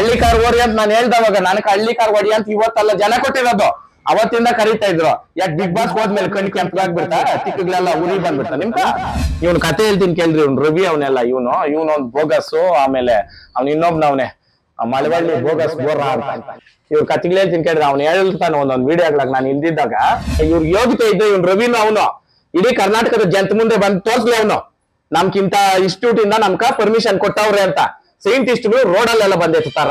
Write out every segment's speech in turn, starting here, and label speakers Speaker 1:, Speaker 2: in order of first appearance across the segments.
Speaker 1: ಹಳ್ಳಿ ಕಾರ್ ಅಂತ ನಾನು ಹೇಳ್ದವಾಗ ನನಗೆ ಹಳ್ಳಿ ಕಾರ್ ಹೊಡಿ ಅಂತ ಇವತ್ತಲ್ಲ ಜನ ಕೊಟ್ಟಿರೋದು. ಅವತ್ತಿಂದ ಕರೀತಾ ಇದ್ರು. ಯಾಕೆ ಬಿಗ್ ಬಾಸ್ ಹೋದ್ಮೇಲೆ ಕಣ್ ಕೆಂಪಾಗ್ಬಿಡ್ತಾ ತಿಕ್ಕಗಳೆಲ್ಲ ಉರಿ ಬಂದ್ಬಿಡ್ತಾ. ನಿಮ್ಗ? ಇವನ್ ಕತೆ ಹೇಳ್ತೀನಿ ಕೇಳ್ರಿ, ಇವ್ನು ರವಿ ಅವನೆಲ್ಲ, ಇವನು ಇವನು ಒಂದ್ ಬೋಗಸ್ಸು, ಆಮೇಲೆ ಅವ್ನ ಇನ್ನೊಬ್ನವನೆ. ಮಳವಳ್ಳಿ ಬೋಗಸ್ ಬೋರ ಅಂತ. ಇವ್ರ ಕತೆಗಳು ಹೇಳ್ತೀನಿ ಕೇಳಿದ್ರೆ ಅವ್ನು ಹೇಳ್ತಾನೆ ಒಂದೊಂದ್ ವಿಡಿಯೋಗಳಾಗ ನಾನು ಹಿಂದಿದ್ದಾಗ. ಇವ್ರ ಯೋಗ್ಯತೆ ಇದ್ದ ಇವ್ನು ರವಿನು ಅವನು. ಇಡೀ ಕರ್ನಾಟಕದ ಜನತೆ ಮುಂದೆ ಬಂದು ತೋರ್ಸ್ಲಿ ಅವನು. ನಮ್ಕಿಂತ ಇನ್ಸ್ಟಿಟ್ಯೂಟ್ ಇಂದ ನಮ್ಕ ಪರ್ಮಿಷನ್ ಕೊಟ್ಟವ್ರೆ ಅಂತ. ಸೈಂಟಿಸ್ಟ್ಗಳು ರೋಡಲ್ಲೆಲ್ಲ ಬಂದಿರ್ತಾರ?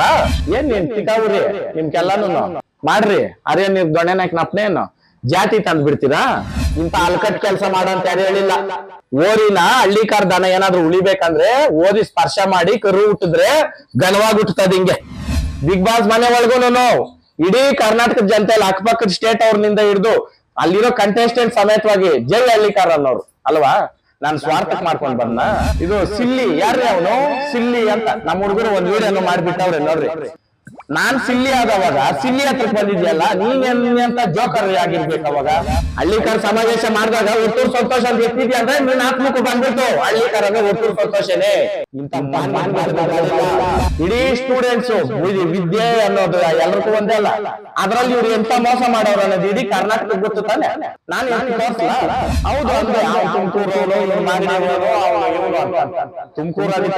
Speaker 1: ಏನ್ ನೀನ್ ತಿಕಾವ್ರಿ ನಿಮ್ಗೆಲ್ಲಾನು ಮಾಡ್ರಿ. ಅರೆ, ನೀವ್ ದೊಣ್ಣೆ ನಾಯ್ಕನಪ್ನೇನು ಜಾತಿ ತಂದ್ ಬಿಡ್ತೀರಾ? ಇಂತ ಅಲ್ಕಟ್ ಕೆಲಸ ಮಾಡಂತ ಯಾರು ಹೇಳಿಲ್ಲ. ಓರಿನ ಹಳ್ಳಿಕಾರ್ ದನ ಏನಾದ್ರು ಉಳಿಬೇಕಂದ್ರೆ ಓದಿ ಸ್ಪರ್ಶ ಮಾಡಿ ಕರು ಹುಟ್ಟಿದ್ರೆ ಘನವಾಗಿ ಹುಟ್ಟುತ್ತದ ಹಿಂಗೆ. ಬಿಗ್ ಬಾಸ್ ಮನೆ ಒಳಗೂನು ಇಡೀ ಕರ್ನಾಟಕದ ಜನತೆಯಲ್ಲಿ ಅಕ್ಕಪಕ್ಕದ ಸ್ಟೇಟ್ ಅವ್ರನಿಂದ ಹಿಡಿದು ಅಲ್ಲಿರೋ ಕಂಟೆಸ್ಟೆಂಟ್ ಸಮೇತವಾಗಿ ಜೈ ಹಳ್ಳಿಕಾರ್ ಅನ್ನೋರು. ಅಲ್ವಾ? ನಾನ್ ಸ್ವಾರ್ಥಕ್ ಮಾಡ್ಕೊಂಡ್ ಬಂದ ಇದು ಸಿಲ್ಲಿ ಯಾರ್ರಿ ಅವನು? ಸಿಲ್ಲಿ ಅಂತ. ನಮ್ಮ ಹುಡುಗರು ಒಂದ್ ವಿಡಿಯೋನು ಮಾಡ್ಬಿಟ್ಟವ್ರೆ ನೋಡ್ರಿ. ನಾನ್ ಸಿಲ್ಲಿ ಆದವಾಗ ಸಿಲ್ಲಿ ಹತ್ರ ಬಂದಿದ್ಯಲ್ಲ ನೀನ್ ಜೋಕರ್ ಆಗಿರ್ಬೇಕು ಅವಾಗ. ಹಳ್ಳಿಕರ ಸಮಾವೇಶ ಮಾಡಿದಾಗ ಒಟ್ಟು ಸಂತೋಷ ಅಂತ ಎತ್ತಿದ್ಯ ಅಂದ್ರೆ ನೀನ್ ಆತ್ಮಕ್ಕೆ ಬಂದ್ಬಿಟ್ಟು ಹಳ್ಳಿಕರ ಅಂದ್ರೆ ಒಟ್ಟು ಸಂತೋಷನೇ. ಇಂತ. ಇಡೀ ಸ್ಟೂಡೆಂಟ್ಸ್ ವಿದ್ಯೆ ಅನ್ನೋದು ಎಲ್ರಿಗೂ ಒಂದೇ ಅಲ್ಲ. ಅದ್ರಲ್ಲಿ ಇವ್ರು ಎಂತ ಮೋಸ ಮಾಡೋರು ಅನ್ನೋದು ಇಡೀ ಕರ್ನಾಟಕ ಗೊತ್ತು ತಾನೆ. ನಾನು? ಹೌದು ಅಂದ್ರೆ ತುಮಕೂರು ತುಮಕೂರಲ್ಲಿ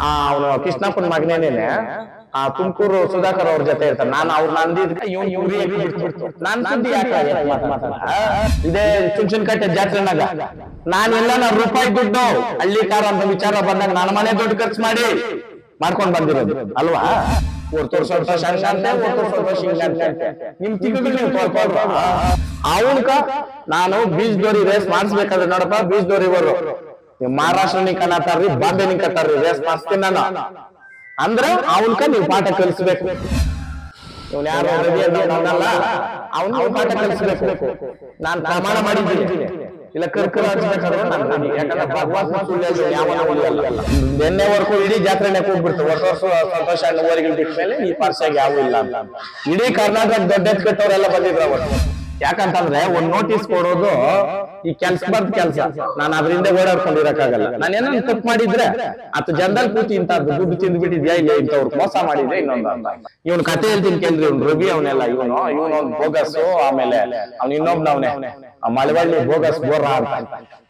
Speaker 1: ಮಾಗಡಿಗೆ ಅವನು ಕೃಷ್ಣಪ್ಪನ ಮಗನೇನೇನೆ ಆ ತುಮಕೂರು ಸುಧಾಕರ್ ಅವ್ರ ಜೊತೆ ಇರ್ತಾನೆ ನಾನು ಅವ್ರ ಇವ್ರಿ ನಾನ್ ಸುದ್ದಿ? ಇದೇ ಚುಂಚನಕಟ್ಟೆ ಜಾತ್ರೆನಾಗ ನಾನೆಲ್ಲ ನಾನು ರೂಪಾಯಿ ದುಡ್ಡು ಹಳ್ಳಿ ಕಾರ ಅಂತ ವಿಚಾರ ಬಂದಾಗ ನನ್ನ ಮನೆ ದುಡ್ಡು ಖರ್ಚು ಮಾಡಿ ಮಾಡ್ಕೊಂಡ್ ಬಂದಿರೋದು ಅಲ್ವಾ ಅವನ್ಕ ನಾನು ಬೀಚ್ ದೋರಿ ರೇಸ್ ಮಾಡಿಸ್ಬೇಕಾದ್ರೆ ನೋಡಪ್ಪ ಬೀಚ್ ದೋರಿ ಬರು ನೀವು ಮಹಾರಾಷ್ಟ್ರ ನಿಂಕತಾರ್ರಿ ಬಾಂಬೆ ನಿಂಕತಾರ್ರಿ ರೇಸ್ ಮಾಡಿಸ್ತೀನಿ ನಾನು. ಅಂದ್ರ ಅವನ್ಕ ನೀವು ಪಾಠ ಕಲಿಸ್ಬೇಕು. ಇವನ್ ಯಾರು ಅವನಲ್ಲ ಅವನು ಪಾಠ ಕಲಿಸ್ಬೇಕು. ನಾನು ಪ್ರಮಾಣ ಮಾಡಿದ್ದೀನಿ. ಇಲ್ಲ, ಕರ್ಕರ ನಿನ್ನೆವರೆಗೂ ಇಡೀ ಜಾತ್ರೆನೆ ಕೂಗ್ಬಿಡ್ತು. ವರ್ಷ ವರ್ಷ ಸಂತೋಷ ಊರಿಗೆ ಬಿಟ್ಟ ಮೇಲೆ ಈ ಪಾರ್ಸಾಗಿ ಯಾವ ಇಲ್ಲ ಅಂತ. ಇಡೀ ಕರ್ನಾಟಕ ದೊಡ್ಡ ಎತ್ಕಟ್ಟವ್ರೆಲ್ಲ ಬಂದಿದ್ರು ಅವತ್ತು. ಯಾಕಂತಂದ್ರೆ ಒಂದ್ ನೋಟಿಸ್ ಕೊಡೋದು ಈ ಕೆಲ್ಸ ಬರ್ದ್ ಕೆಲ್ಸ ನಾನು ಅದರಿಂದ ಓಡಾಡ್ಕೊಂಡಿರಕ್ಕಾಗಲ್ಲ ನಾನು ಏನೋ ತಪ್ಪು ಮಾಡಿದ್ರೆ ಅತ್ ಜನದಲ್ಲಿ ಕೂತಿ ಇಂತ ದುಡ್ಡು ತಿಂದು ಬಿಟ್ಟಿದ್ಯಾ ಇಲ್ಲ ಇಂಥವ್ರು ಮೋಸ ಮಾಡಿದ್ರೆ ಇನ್ನೊಂದು ಅಂತ. ಇವನ್ ಕತೆ ಹೇಳ್ತೀನಿ ಕೇಳ್ರಿ ಇವ್ನು ರವಿ ಅವನೆಲ್ಲ. ಇವನು ಇವನು ಒಂದ್ ಬೋಗಸ್ಸು ಆಮೇಲೆ ಅವ್ನ ಇನ್ನೊಬ್ನವನೆ. ಮಳವಳ್ಳಿ ಬೋಗಸ್ ಬೋರ್ ಅಂತ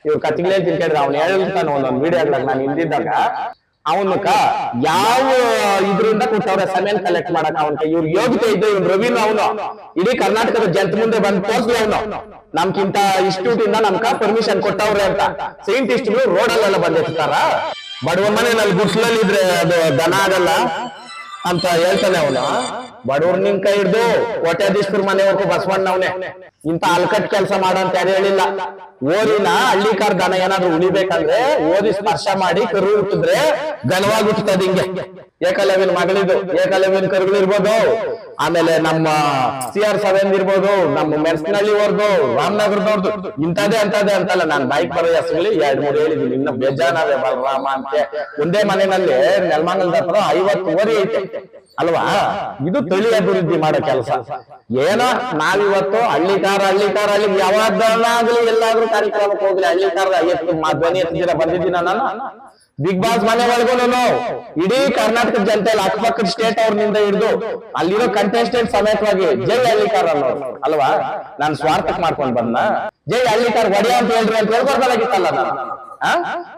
Speaker 1: ಇವ್ರ ಕತೆಗಳು ಹೇಳ್ತೀನಿ ಕೇಳ್ರಿ ಅವ್ನು ಹೇಳ್ತಾನೆ ಒಂದೊಂದ್ ವಿಡಿಯೋಗಳಾಗ ನಾನು ಹಿಂದಿದ್ದಾಗ ಅವನಕ ಯಾವ ಇದ್ರಿಂದ ಕೊಟ್ಟವ್ರೆ ಸಮಯನ್ ಕಲೆಕ್ಟ್ ಮಾಡಕ್ ಅವನ ಇವ್ರ ಯೋಗ್ಯತೆ ಇದ್ದ ಇವ್ನು ರವಿನು ಅವನು. ಇಡೀ ಕರ್ನಾಟಕದ ಜನತ ಮುಂದೆ ಬಂದ್ ತೋರ್ಸ್ಲಿ ಅವನು. ನಮ್ಗಿಂತ ಇನ್ಸ್ಟಿಟ್ಯೂಟ್ ಇಂದ ನಮ್ಕ ಪರ್ಮಿಷನ್ ಕೊಟ್ಟವ್ರೆ ಅಂತ. ಸೈಂಟಿಸ್ಟ್ಗಳು ರೋಡಲ್ಲೆಲ್ಲ ಬಂದಿರ್ತಾರ. ಬಡವ ಮನೆಯಲ್ಲಿ ಗುಡ್ಸ್ಲಲ್ಲಿ ಇದ್ರೆ ಅದು ದನ ಆಗಲ್ಲ ಅಂತ ಹೇಳ್ತಾನೆ ಅವನ. ಬಡವ್ರ ನಿನ್ ಕೈ ಹಿಡ್ದು ಕೋಟ್ಯಾಧೀಶ್ವರ ಮನೆವರೆಗೂ ಬಸವಣ್ಣವನೇ ಇಂತ ಅಲ್ಕಟ್ ಕೆಲಸ ಮಾಡಂತ ಯಾರು ಹೇಳಿಲ್ಲ. ಓದಿನ ಹಳ್ಳಿಕಾರ್ ದನ ಏನಾದ್ರು ಉಳಿಬೇಕಂದ್ರೆ ಓದಿ ಸ್ಪರ್ಶ ಮಾಡಿ ಕರು ಹುಟ್ಟಿದ್ರೆ ಘನವಾಗಿ ಹುಟ್ಟುತ್ತದೆ ಹಿಂಗೆ. ಏಕಲವ್ಯನ ಮಗಳಿದು ಏಕಲವ್ಯನ ಕರುಗಳು ಇರ್ಬೋದು. ಆಮೇಲೆ ನಮ್ಮ ಸಿ ಆರ್ ಸೆವೆನ್ ಇರ್ಬೋದು, ನಮ್ಮ ಮೆರ್ಸ್ನಳ್ಳಿವರ್ದು ರಾಮನಗರದವ್ರದ್ದು ಇಂಥದೇ ಅಂತದೇ ಅಂತಲ್ಲ, ನಾನು ಬೈಕ್ ಬರೋ ಹೆಸರಲ್ಲಿ ಎರಡ್ ಮೂರು ಹೇಳಿದ್ದೀನಿ ಇನ್ನು ಬೇಜಾನವೇ ಬಲರಾಮ ಅಂತ. ಒಂದೇ ಮನೆಯಲ್ಲಿ ನೆಲಮಂಗಲದ ಹತ್ರ ಐವತ್ತು ಓರಿ ಐತೆ. ಅಲ್ವಾ? ಇದು ತಳಿ ಅಭಿವೃದ್ಧಿ ಮಾಡೋ ಕೆಲಸ. ಏನೋ ನಾವಿವತ್ತು ಹಳ್ಳಿಕಾರ ಹಳ್ಳಿಕಾರ ಹಳ್ಳಿ ಯಾವಾಗಲಾಗ್ಲಿ ಎಲ್ಲಾದ್ರೂ ಕಾರ್ಯಕ್ರಮಕ್ಕೆ ಹೋಗ್ಲಿ ಹಳ್ಳಿಕಾರ ಎಷ್ಟು ಮಾ- ಧ್ವನಿ ಎತ್ತಿದ್ದೀರ ಬಂದಿದ್ದೀನ ನಾನು? ಬಿಗ್ ಬಾಸ್ ಮನೆ ಒಳಗೂನು ಇಡೀ ಕರ್ನಾಟಕದ ಜನತೆ ಅಕ್ಕಪಕ್ಕದ ಸ್ಟೇಟ್ ಅವ್ರನಿಂದ ಹಿಡಿದು ಅಲ್ಲಿರೋ ಕಂಟೆಸ್ಟೆಂಟ್ ಸಮೇತವಾಗಿ ಜೈ ಹಳ್ಳಿಕಾರ್ ಅನ್ನೋ ಅಲ್ವಾ? ನಾನು ಸ್ವಾರ್ಥಕ್ ಮಾಡ್ಕೊಂಡ್ ಬಂದ ಜೈ ಹಳ್ಳಿಕಾರ್ ಒಡೆಯ ಅಂತ ಹೇಳ್ರಿ ಅಂತ ಹೇಳ್ಬಾರ್ದಾಗಿತ್ತಲ್ಲ ನಾನು.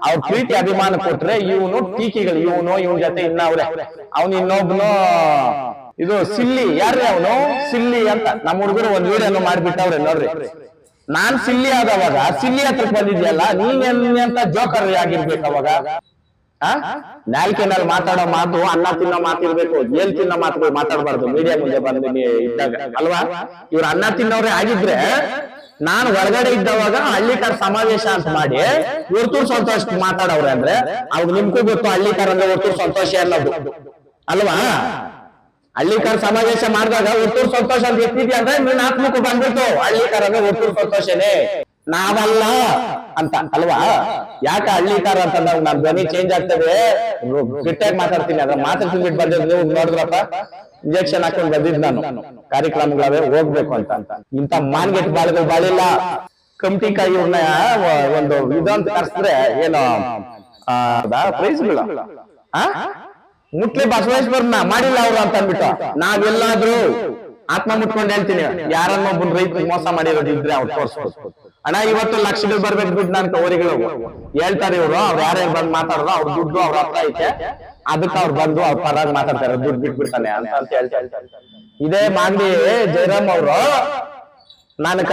Speaker 1: ಅವ್ರ ಪ್ರೀತಿ, ಅಭಿಮಾನ ಕೊಟ್ರೆ ಇವನು ಟೀಕಿಗಳು. ಇವನು, ಇವನ್ ಜೊತೆ ಇನ್ನ ಅವ್ರೆ. ಅವ್ನು ಇನ್ನೊಬ್ನು ಇದು ಸಿಲ್ಲಿ. ಯಾರ್ರಿ ಅವನು? ಸಿಲ್ಲಿ ಅಂತ. ನಮ್ಮ ಹುಡುಗರು ಒಂದ್ ವಿಡಿಯೋನು ಮಾಡ್ಬಿಟ್ಟವ್ರೆ ನೋಡ್ರಿ. ನಾನ್ ಸಿಲ್ಲಿ ಆದವಾಗ ಸಿಲ್ಲಿ ಹತ್ರ ಬಂದಿದ್ಯಲ್ಲ ನೀನ್ ಅಂತ ಜೋಕರ್ ಆಗಿರ್ಬೇಕು ಅವಾಗ? ನಾಲ್ಕೆ ನಾಲ್ ಮಾತಾಡೋ ಮಾತು ಅನ್ನ ತಿನ್ನೋ ಮಾತಿರ್ಬೇಕು ಏನ್ ತಿನ್ನೋ ಮಾತುಗಳು ಮಾತಾಡಬಾರ್ದು. ಮೀಡಿಯಾ ಮುಂದೆ ಬಂದು ಇದ್ದಾಗ ಅಲ್ವಾ? ಇವ್ರ ಅನ್ನ ತಿನ್ನೋರೇ ಆಗಿದ್ರೆ ನಾನು ಹೊರಗಡೆ ಇದ್ದವಾಗ ಹಳ್ಳಿಕಾರ ಸಮಾವೇಶ ಅಂತ ಮಾಡಿ ಒರ್ತೂರ್ ಸಂತೋಷ ಮಾತಾಡವ್ರೆ ಅಂದ್ರೆ ಅವಾಗ ನಿಮ್ಗೂ ಗೊತ್ತು ಹಳ್ಳಿಕಾರ ಅಂದ್ರೆ ಒರ್ತೂರ್ ಸಂತೋಷ ಅನ್ನೋದು. ಅಲ್ವಾ? ಹಳ್ಳಿಕಾರ ಸಮಾವೇಶ ಮಾಡಿದಾಗ ಒಟ್ಟೂರ್ ಸಂತೋಷ ಅಂತ ಎತ್ತಿದ್ಯಾ ಅಂದ್ರೆ ಆತ್ಮಕ್ಕೆ ಬಂದ್ಬಿಟ್ಟು ಹಳ್ಳಿಕಾರ ಅಂದ್ರೆ ಒಟ್ಟೂರ್ ಸಂತೋಷನೇ. ನಾವಲ್ಲ ಅಂತ ಅಲ್ವಾ ಯಾಕೆ ಹಳ್ಳಿಕಾರ ಅಂತ ನಾವು ನಮ್ ಧ್ವನಿ ಚೇಂಜ್ ಆಗ್ತದೆ. ಗಟ್ಟಿಯಾಗಿ ಮಾತಾಡ್ತೀನಿ ಅದ್ರ ಮಾತ್ರ ಬಿಟ್ಟು ಬಂದಿದ್ದು ನೀವು ನೋಡಿದ್ರಪ್ಪ? ಇಂಜೆಕ್ಷನ್ ಹಾಕೊಂಡ್ ಬಂದಿದ್ ನಾನು. ಕಾರ್ಯಕ್ರಮಗಳವೇ, ಹೋಗ್ಬೇಕು ಅಂತ ಅಂತ. ಇಂತ ಮಾನ್ಗೆಟ್ ಬಾಳುಗಳು ಬಾಳಿಲ್ಲ. ಕಮಿಟಿ ಇವ್ರನ್ನ ಒಂದು ಇದು ಅಂತ ಕರ್ಸಿದ್ರೆ, ಏನು ಪ್ರೈಸ್ಗಳು ಮುಟ್ಲೆ ಬಸವೇಶ್ವರನ ಮಾಡಿಲ್ಲ ಅವ್ರು ಅಂತ ಅಂದ್ಬಿಟ್ಟು ನಾವೆಲ್ಲಾದ್ರೂ ಆತ್ಮ ಮುಟ್ಕೊಂಡು ಹೇಳ್ತೀನಿ, ಯಾರನ್ನ ಒಬ್ಬ ರೈತ ಮೋಸ ಮಾಡಿರೋದು ಇದ್ರೆ ಅವ್ರು ತೋರಿಸ್ಬೋದು. ಅಣ್ಣ, ಇವತ್ತು ಲಕ್ಷಗಳು ಬರ್ಬೇಕು ದುಡ್ಡು ನಾನು ಕವರಿಗಳು ಹೇಳ್ತಾರೆ ಇವ್ರು, ಅವ್ರು ಯಾರ್ಯಾರು ಬಂದು ಮಾತಾಡೋದು ಅವ್ರ ದುಡ್ಡು ಅವ್ರ ಹತ್ರ ಐತೆ. ಅದಕ್ಕೆ ಅವ್ರು ಬಂದು ಅವ್ರ ಪರಾಗ್ ಮಾತಾಡ್ತಾರೆ, ದುಡ್ಡು ಬಿಟ್ಬಿಡ್ತಾನೆ ಅಂತ ಅಂತ ಹೇಳ್ತಾರೆ. ಇದೇ ಮಾಗಡಿ ಜಯರಾಮ್ ಅವರು. ನನಕ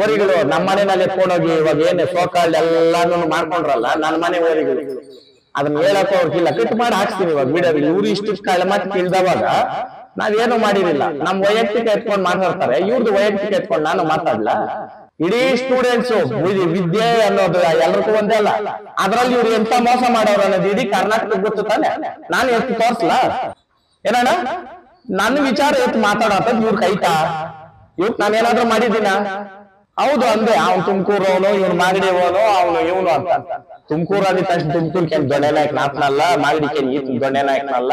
Speaker 1: ಊರಿಗಳು ನಮ್ಮ ಮನೆಯಲ್ಲಿ ಎತ್ಕೊಂಡೋಗಿ ಇವಾಗ ಏನೇ ಸೋಕಾಲ್ ಎಲ್ಲಾನು ಮಾಡ್ಕೊಂಡ್ರಲ್ಲ ನನ್ನ ಮನೆ ಓರಿಗಳು ಅದನ್ನ ಹೇಳಕ್ ಅವ್ರಿಗಿಲ್ಲ ಕಟ್ ಮಾಡಿ ಹಾಕ್ಸ್ತೀನಿ ಇವಾಗ ವಿಡಿಯೋ ಇವ್ರು ಇಷ್ಟು ಕಾಲ ಮಾತು ಕೇಳ್ದವಾಗ ನಾವೇನು ಮಾಡಿರಲಿಲ್ಲ. ನಮ್ ವೈಯಕ್ತಿಕ ಎತ್ಕೊಂಡ್ ಮಾತಾಡ್ತಾರೆ. ಇವ್ರದ್ದು ವೈಯಕ್ತಿಕ ಎತ್ಕೊಂಡ್ ನಾನು ಮಾತಾಡ್ಲಾ ಇಡೀ ಸ್ಟೂಡೆಂಟ್ಸ್ ವಿದ್ಯೆ ಅನ್ನೋದು ಎಲ್ರಿಗೂ ಒಂದೇ ಅಲ್ಲ. ಅದ್ರಲ್ಲಿ ಇವ್ರು ಎಂತ ಮೋಸ ಮಾಡೋರು ಅನ್ನೋದು ಇಡೀ ಕರ್ನಾಟಕ ಗೊತ್ತು ತಾನೆ. ನಾನು ಎತ್ತು ತೋರ್ಸ್ಲಾ ಏನಣ್ಣ? ನನ್ನ ವಿಚಾರ ಎತ್ತು ಮಾತಾಡೋದ್ ಇವ್ರ ಕೈತಾ? ಇವತ್ ನಾನೇನಾದ್ರೂ ಮಾಡಿದ್ದೀನ? ಹೌದು, ಅಂದೆ, ಅವ್ನು ತುಮಕೂರವನು ಇವನು ಮಾಗಡಿಯವನು ಅವನು ಇವನು ಅಂತ. ತುಮಕೂರ ಅಂದಿದ ತಕ್ಷಣ ತುಮಕೂರು ಕೆನ್ ದೊಣ್ಣೆ ನಾಯಕ್ ನಾಪ್ನಲ್ಲ ಮಾಗಡಿ ಕೆನ್ ಈ ದೊಣ್ಣೆ ನಾಯಕ್ನಲ್ಲ,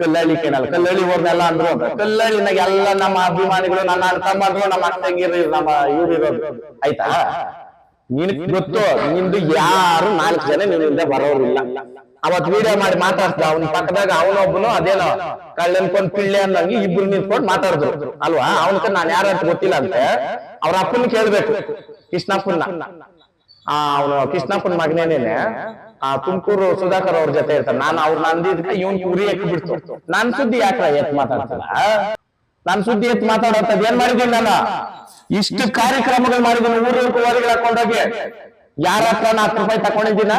Speaker 1: ಕಲ್ಲಳ್ಳಿ ಕೆನಲ್ಲ ಕಲ್ಲಳ್ಳಿ ಹೋದ್ನೆಲ್ಲ ಅಂದ್ರು. ಕಲ್ಲಳ್ಳಿನಾಗ ಎಲ್ಲ ನಮ್ಮ ಅಭಿಮಾನಿಗಳು, ನನ್ನ ಅಣ್ಣ ತಮ್ಮಂದ್ರು, ನಮ್ಮ ಅಣ್ಣ ನಮ್ಮ ಇವ್ರು ಇರೋದು ಆಯ್ತಾ? ನಿನಗ್ ಗೊತ್ತು, ನಿಂದು ಯಾರು ನಾಲ್ಕು ಜನ ನಿನ್ನಿಂದ ಬರೋರಿಲ್ಲ. ಅವತ್ ವಿಡಿಯೋ ಮಾಡಿ ಮಾತಾಡ್ತ, ಅವನ ಪಕ್ಕದಾಗ ಅವನೊಬ್ಬನು ಅದೇನೋ ಕಳ್ಳನ್ಕೊಂಡ್ ಪಿಳ್ಳೆ ಅನ್ನಂಗೆ ಇಬ್ರು ನಿಂತ್ಕೊಂಡು ಮಾತಾಡಿದ್ರು. ಅಲ್ವಾ? ಅವನಕ ನಾನ್ ಯಾರ ಗೊತ್ತಿಲ್ಲ ಅಂತ. ಅವ್ರ ಅಪ್ಪನ ಕೇಳ್ಬೇಕು. ಕೃಷ್ಣಪ್ಪನ ಆ, ಅವನು ಕೃಷ್ಣಪ್ಪನ ಮಗನೇನೇನೆ ಆ, ತುಮಕೂರು ಸುಧಾಕರ್ ಅವ್ರ ಜೊತೆ ಇರ್ತಾನೆ. ನಾನು ಅವ್ರ ಇವನ್ ಉರಿ ಹಾಕಿ ಬಿಡ್ತು. ನಾನ್ ಸುದ್ದಿ ಯಾಕ್ರ ಎತ್ ಮಾತಾಡ್ತಾರ ನಾನ್ ಸುದ್ದಿ ಎತ್ ಮಾತಾಡೋದ್ ಏನ್ ಮಾಡಿದ್ದೀನಿ ನಾನು? ಇಷ್ಟು ಕಾರ್ಯಕ್ರಮಗಳು ಮಾಡಿದ್ದೀನಿ ಊರೂರ್ಗೂ ಓರಿಗಳು ಹಾಕೊಂಡೋಗಿ ಯಾರ ಹತ್ರ ನಾ ಹತ್ತು ರೂಪಾಯಿ ತಕೊಂಡಿದ್ದೀನ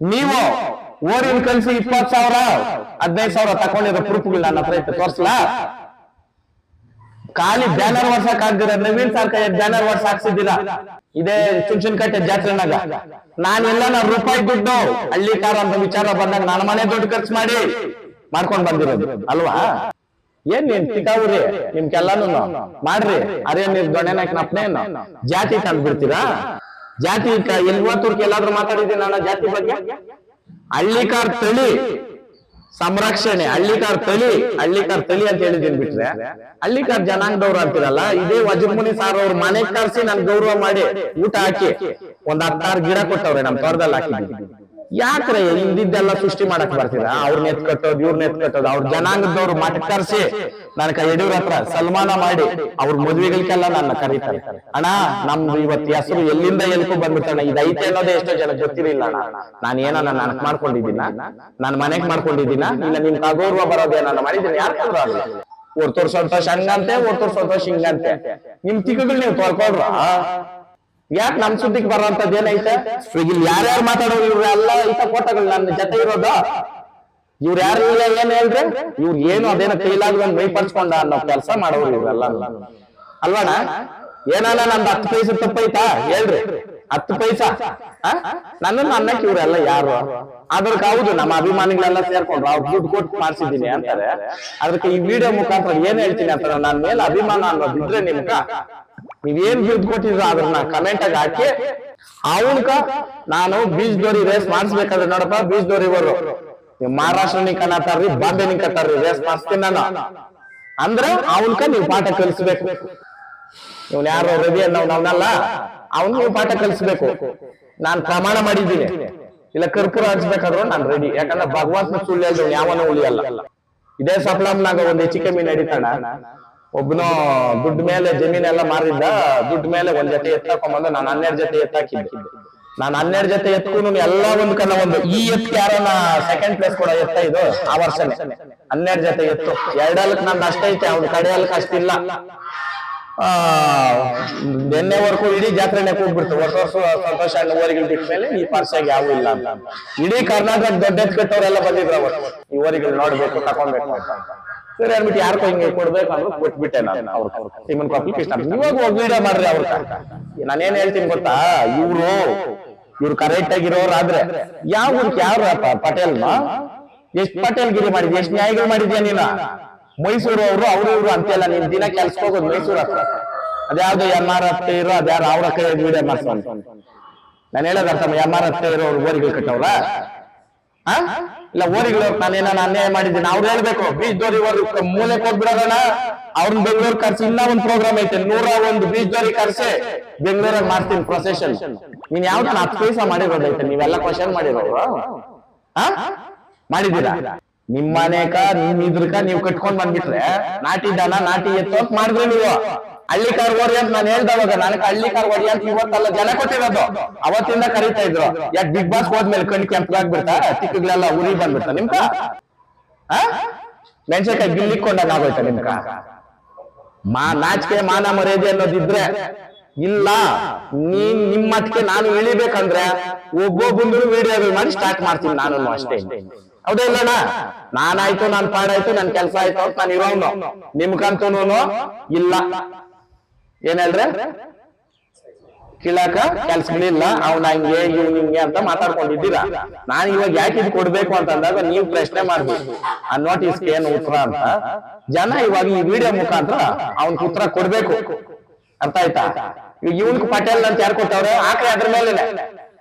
Speaker 1: ನೀವು ಓರಿನ ಕಲ್ಸಿ ಇಪ್ಪತ್ ಸಾವಿರ, ಹದಿನೈದು ಸಾವಿರ ತಕೊಂಡಿರೋ ಪ್ರೂಫ್ಗಳು ನನ್ನ ಹತ್ರ ಇತ್ತು, ತೋರ್ಸ್ಲಾ? ಖಾಲಿ ಬ್ಯಾನರ್ ವರ್ಷಕ್ ಆಗ್ದಿರ, ನವೀನ್ ಸರ್ ಕೈ ಬ್ಯಾನರ್ ವರ್ಷ ಹಾಕ್ಸಿದ್ದೀರಾ? ಇದೇ ಚುಂಚನಕಟ್ಟೆ ಜಾತ್ರೆನಾಗ. ನಾನೆಲ್ಲ ನಾ ರೂಪಾಯಿ ದುಡ್ಡು ಹಳ್ಳಿ ಕಾರ ಅಂತ ವಿಚಾರ ಬಂದಾಗ ನನ್ನ ಮನೆ ದುಡ್ಡು ಖರ್ಚು ಮಾಡಿ ಮಾಡ್ಕೊಂಡ್ ಬಂದಿರೋದು, ಅಲ್ವಾ? ಏನ್ ನೀನ್ ತಿಕಾವ್ರಿ ನಿಮ್ಗೆಲ್ಲಾನು ಮಾಡ್ರಿ. ಅದೇ ನೀವ್ ದೊಣ್ಣೆನಾಕ್ ನಪ್ನೇನು ಜಾತಿ ತಂದ್ ಬಿಡ್ತೀರಾ? ಜಾತಿ ಎಲ್ವತ್ತೂರ್ಗೆ ಎಲ್ಲಾದ್ರೂ ಮಾತಾಡಿದ್ದೀನಿ ನಾನು ಜಾತಿ ಬಗ್ಗೆ? ಹಳ್ಳಿಕಾರ್ ತಳಿ. ಸಂರಕ್ಷಣೆ. ಹಳ್ಳಿಕಾರ್ ತಳಿ. ಹಳ್ಳಿಕಾರ್ ತಳಿ ಅಂತ ಹೇಳಿದೀನಿ ಬಿಟ್ರೆ. ಹಳ್ಳಿಕಾರ್ ಜನಾಂಗದವ್ರು ಅಂತಿರಲ್ಲ? ಇದೇ ವಜ್ರಮುನಿ ಸಾರ್ ಅವ್ರ ಮನೆ ಕರ್ಸಿ ನನ್ ಗೌರವ ಮಾಡಿ ಊಟ ಹಾಕಿ. ಒಂದ್ ಹತ್ತಾರು ಗಿಡ ಕೊಟ್ಟವ್ರೆ ನಮ್ ತೋಟದಲ್ಲಿ ಹಾಕಿದ್ದೀನಿ ಯಾಕ್ರೆ ಹಿಂದಿದ್ದೆಲ್ಲ ಸೃಷ್ಟಿ ಮಾಡಕ್ ಬರ್ತೀರಾ? ಅವ್ರನ್ನ ನೆತ್ ಕಟ್ಟೋದು ಇವ್ರನ್ನ ನೆತ್ ಕಟ್ಟೋದು ಅವ್ರ ಜನಾಂಗದವ್ರು ಮಠ ಕರ್ಸಿ ನನ್ ಯಡಿಯೂರ್ ಹತ್ರ ಸಲ್ಮಾನ ಮಾಡಿ ಅವ್ರ ಮದ್ವೆಗಳಿಗೆಲ್ಲ ನನ್ನ ಕರೀತಾರೆ. ಅಣ್ಣ ನಮ್ದು ಇವತ್ತು ಹೆಸರು ಎಲ್ಲಿಂದ ಎಲ್ಕೂ ಬಂದ್ಬಿಟ್ಟಣ ಇದು ಐತೆ ಅನ್ನೋದೇ ಎಷ್ಟೋ ಜನ ಗೊತ್ತಿರಲಿಲ್ಲ ಅಣ್ಣ. ನಾನು ಏನ ನಾನು ಮಾಡ್ಕೊಂಡಿದ್ದೀನ? ನಾನ್ ಮನೆಗ್ ಮಾಡ್ಕೊಂಡಿದ್ದೀನ? ಇಲ್ಲ ನಿನ್ ಅಗೌರವ ಬರೋದೇ ನಾನು ಮಾಡಿದ್ದೀನಿ. ಯಾಕಂದ್ರೆ ಆಗಲ್ಲ ಒಟ್ಟು ಸಂತೋಷ ಹಂಗಂತೆ ಒಟ್ಟು ಸಂತೋಷ ಹಿಂಗಂತೆ ನಿಮ್ ತಿಕ್ಕಗಳು ನೀವು ತೊಳ್ಕೊಳ್ರ? ಯಾಕೆ ನಮ್ ಸುದ್ದಿಗೆ ಬರೋಂಥದ್ದು ಏನೈತೆ ಇಲ್ಲಿ ಯಾರ್ಯಾರು ಮಾತಾಡೋರು, ಇವ್ರು ಎಲ್ಲ ಐತ ಫೋಟೋಗಳು ನನ್ನ ಜೊತೆ ಇರೋದು. ಇವ್ರ ಯಾರು ಇಲ್ಲ ಏನ್ ಹೇಳ್ರಿ ಇವ್ರು ಏನು ಅದೇನೋ ಕೈಲಾಗ ಒಂದ್ ಮೈ ಪರ್ಸ್ಕೊಂಡ ಅನ್ನೋ ಕೆಲಸ ಮಾಡೋರು ಇವ್ರೆಲ್ಲ ಅಲ್ವಣ ಏನಾನ ನಂದು ಹತ್ತು ಪೈಸೆ ತಪ್ಪೈತಾ? ಹೇಳ್ರಿ. ಹತ್ತು ಪೈಸಾ? ಆ? ನನ್ನನ್ನು ಅನ್ನಕ್ಕೆ ಇವ್ರೆಲ್ಲ ಯಾರು? ಅದಕ್ಕೆ ಹೌದು, ನಮ್ಮ ಅಭಿಮಾನಿಗಳೆಲ್ಲ ಸೇರ್ಕೊಂಡ್ರು. ಅವ್ರು ದುಡ್ಡು ಕೊಟ್ಟು ಮಾಡ್ಸಿದ್ದೀನಿ ಅಂತಾರೆ. ಅದಕ್ಕೆ ಈ ವಿಡಿಯೋ ಮುಖಾಂತರ ಏನ್ ಹೇಳ್ತೀನಿ ಅಂತ ನನ್ನ ಮೇಲೆ ಅಭಿಮಾನ ಅನ್ನೋದು ಇದ್ರೆ ನಿಮ್ಗ. ನೀವೇನ್ ದುಡ್ಡು ಕೊಟ್ಟಿದ್ರು ಅದನ್ನ ಕಮೆಂಟ್ ಆಗಿ ಹಾಕಿ. ಅವನ್ಕ ನಾನು ಬೀಚ್ ದೋರಿ ರೇಸ್ ಮಾಡಿಸ್ಬೇಕಾದ್ರೆ ನೋಡಪ್ಪ ಬೀಚ್ ದೋರಿ ಬರು ನೀವು ಮಹಾರಾಷ್ಟ್ರ ನಿಂಕತಾರ್ರಿ ಬಾಂಬೆ ನಿಂಕತಾರ್ರಿ ರೇಸ್ ಮಾಡಿಸ್ತೀನಿ ನಾನು. ಅಂದ್ರೆ ಅವನ್ಕ ನೀವು ಪಾಠ ಕಲಿಸ್ಬೇಕು. ಇವ್ನ ಯಾರು ರವಿ ಅನ್ನೋ ನಾವ್ನಲ್ಲ ಅವನ್ ನೀವು ಪಾಠ ಕಲಿಸ್ಬೇಕು. ನಾನ್ ಪ್ರಮಾಣ ಮಾಡಿದ್ದೀನಿ. ಇಲ್ಲ ಕರ್ಪೂರ ಹಚ್ಬೇಕಾದ್ರು ನಾನ್ ರೆಡಿ ಯಾಕಂದ್ರೆ ಭಗವಂತನ ಸುಳ್ಳಿ ಹೇಳಿದ್ರು ಯಾವನೂ ಉಳಿಯಲ್ಲ. ಇದೇ ಸಪ್ಲಮ್ನಾಗ ಒಂದ್ ಹೆಚ್ಚು ಕಮ್ಮಿ ನಡೀತಾಣ ಒಬ್ಬನು ದುಡ್ಡು ಮೇಲೆ ಜಮೀನೆಲ್ಲ ಮಾರಿದ್ದ, ದುಡ್ಡು ಮೇಲೆ ಒಂದ್ ಜೊತೆ ಎತ್ತಾಕೊಂಬಂದ ನಾನು ಹನ್ನೆರಡು ಜೊತೆ ಎತ್ತಾಕಿದ್ದೆ. ನಾನು ಹನ್ನೆರಡು ಜೊತೆ ಎತ್ಕೊಂಡು ಎಲ್ಲ ಒಂದ್ ಕನ್ನ ಒಂದು. ಈ ಎತ್ ಯಾರನ್ನ ಸೆಕೆಂಡ್ ಪ್ಲೇಸ್ ಕೂಡ ಎತ್ತ ಇದು ಆ ವರ್ಷನೇ. ಹನ್ನೆರಡು ಜೊತೆ ಎತ್ತು. ಎರಡಲ್ಕ್ ನಂದು ಅಷ್ಟೈತೆ, ಅವ್ನ ಕಡೆಯಲ್ಕ ಅಷ್ಟಿಲ್ಲ. ಆ ನಿನ್ನೆವರೆಗೂ ಇಡೀ ಜಾತ್ರೆನೆ ಕೂಗ್ಬಿಡ್ತು. ವರ್ಷ ವರ್ಷ ಸಂತೋಷ ಓರಿಗಳು ಬಿಟ್ಟ ಮೇಲೆ ಈ ಪಾರ್ಸಾಗಿ ಯಾವ ಇಲ್ಲ ಅಂತ. ಇಡೀ ಕರ್ನಾಟಕ ದೊಡ್ಡ ಕಟ್ಟೋರೆಲ್ಲ ಬಂದಿದ್ರು ಅವರು. ಈ ಓರಿಗಳು ನೋಡ್ಬೇಕು, ತಕೊಂಡ್ಬೇಕು ಅಂತ. ಸರಿ ಅನ್ಬಿಟ್ಟು ಯಾರು ಹಿಂಗೆ ಕೊಡ್ಬೇಕು? ಅಂದ್ರೆ ಕೊಟ್ಬಿಟ್ಟೆ ನಾನು. ಅವ್ರ ಸಿಮನ್ ಕಾಪಿ ಕೃಷ್ಣ ಇವಾಗ ವಿಡಿಯೋ ಮಾಡ್ರಿ ಅವ್ರ. ನಾನೇನ್ ಹೇಳ್ತೀನಿ ಗೊತ್ತಾ? ಇವ್ರು ಇವ್ರು ಕರೆಕ್ಟ್ ಆಗಿರೋರಾದ್ರೆ ಯಾವ ಊರ್ಕ್ ಯಾರು ಪಟೇಲ್ ಎಷ್ಟ್ ಪಟೇಲ್ ಗಿರಿ ಮಾಡಿದ್ಯ? ಎಷ್ಟ್ ನ್ಯಾಯಗಳು ಮಾಡಿದ್ಯಾ ನೀನ? ಮೈಸೂರು ಅವರು ಅವ್ರು ಇವ್ರು ಅಂತೆಲ್ಲ ನೀನ್ ದಿನ ಕೆಲ್ಸಕ್ಕೆ ಹೋಗೋದು ಮೈಸೂರು ಹತ್ರ. ಅದ್ಯಾವ್ದು ಎಂ ಆರ್ ಹತ್ತೆ ಇರೋ ಅದ್ಯಾರು ಅವ್ರ ಕೈ ವಿಡಿಯೋ ಮಾಡ್ಸೋ ನಾನು ಹೇಳೋದು ಅರ್ಥ ಎಂ ಆರ್ ಹತ್ತೆ ಇರೋ ಅವ್ರು ಗೋರಿಗಳು ಕಟ್ಟವ್ರ? ಇಲ್ಲ, ಓರಿಗಳು ನಾನೇನ ಅನ್ಯಾಯ ಮಾಡಿದ್ದೀನಿ, ಅವ್ರು ಹೇಳ್ಬೇಕು. ಬೀಜದೋರಿ ಅವರು ಮೂಲೆ ಹೋಗ್ಬಿಡೋಣ ಅವ್ರನ್ನ ಬೆಂಗಳೂರು ಕರ್ಸಿ, ಇನ್ನ ಒಂದ್ ಪ್ರೋಗ್ರಾಮ್ ಐತೆ, ನೂರ ಒಂದು ಬೀಜದೋರಿ ಕರ್ಸಿ ಬೆಂಗಳೂರಲ್ಲಿ ಮಾಡ್ತೀನಿ ಪ್ರೊಸೆಷನ್ ನೀನ್ ಯಾವ್ದು ಹತ್ತು ಪೈಸ ಮಾಡಿರೋದೈತೆ ನೀವೆಲ್ಲ ಕ್ವಶನ್ ಮಾಡಿರೋರು? ಮಾಡಿದ್ದೀರಾ? ನಿಮ್ ಮನೆಕ ನಿಮ್ ಇದ್ರಕ ನೀವ್ ಕಟ್ಕೊಂಡ್ ಬಂದ್ಬಿಟ್ರೆ, ನಾಟಿ ದನ, ನಾಟಿ ಎತ್ತು ಮಾಡಿದ್ರಿ ನೀವು. ಹಳ್ಳಿ ಕಾರ್ ಓರಿ ಅಂತ ನಾನು ಹೇಳ್ದವಾಗ ನನಗೆ ಹಳ್ಳಿ ಕಾರ್ ಓರಿ ಅಂತ ಇವತ್ತಲ್ಲ ಜನ ಕೊಟ್ಟಿರೋದು. ಅವತ್ತಿಂದ ಕರೀತಾ ಇದ್ರು. ಯಾಕೆ ಬಿಗ್ ಬಾಸ್ ಹೋದ್ಮೇಲೆ ಕಣ್ ಕೆಂಪಾಗ್ಬಿಡ್ತಾ ಚಿಕ್ಕಗಳೆಲ್ಲ ಉರಿ ಬಂದ್ಬಿಡ್ತಾ ನಿಮ್ಕ? ಆ? ಮೆಣಸಿನಕಾಯಿ ಗಿಲ್ಲಿಕೊಂಡಾಗ ಆಗೋಯ್ತಾ ನಿಮ್ಕ? ಮಾ, ನಾಚಿಕೆ, ಮಾನ ಮರ್ಯಾದೆ ಅನ್ನೋದಿದ್ರೆ ಇಲ್ಲ. ನೀನ್ ನಿಮ್ಮ ಮಟ್ಟಿಗೆ ನಾನು ಇಳಿಬೇಕಂದ್ರೆ ಒಬ್ಬೊಬ್ಬಂದು ವಿಡಿಯೋಗಳು ಮಾಡಿ ಸ್ಟಾರ್ಟ್ ಮಾಡ್ತೀನಿ ನಾನು ಅಷ್ಟೇ. ಹೌದಾ ಇಲ್ಲಣ್ಣ? ನಾನಾಯ್ತು, ನಾನ್ ಪಾಡಾಯ್ತು, ನನ್ ಕೆಲ್ಸ ಆಯ್ತು ನಾನು ಇರೋನು. ನಿಮ್ಗಂತೂನು ಇಲ್ಲ. ಏನ್ ಕೇಳಾಕ ಕೀಳಾಕ ಕೆಲ್ಸಗಳಿಲ್ಲ ಅವ್ನ ಹಂಗೆ ಇವ್ ಹಿಂಗೆ ಅಂತ ಮಾತಾಡ್ಕೊಂಡಿದ್ದೀರಾ? ನಾನು ಇವಾಗ ಯಾಕೆ ಇದು ಕೊಡ್ಬೇಕು ಅಂತ ಅಂದಾಗ ನೀವು ಪ್ರಶ್ನೆ ಮಾಡ್ಬೇಕು. ಆ ನೋಟಿಸ್ ಏನ್ ಉತ್ತರ ಅಂತ. ಜನ ಇವಾಗ ಈ ವಿಡಿಯೋ ಮುಖಾಂತರ ಅವ್ನ್ ಉತ್ತರ ಕೊಡ್ಬೇಕು. ಅರ್ಥ ಆಯ್ತಾ? ಈಗ ಪಟೇಲ್ ಅಂತ ಯಾರು ಕೊಟ್ಟವ್ರೆ? ಆಕ್ರೆ ಅದ್ರ ಮೇಲೆ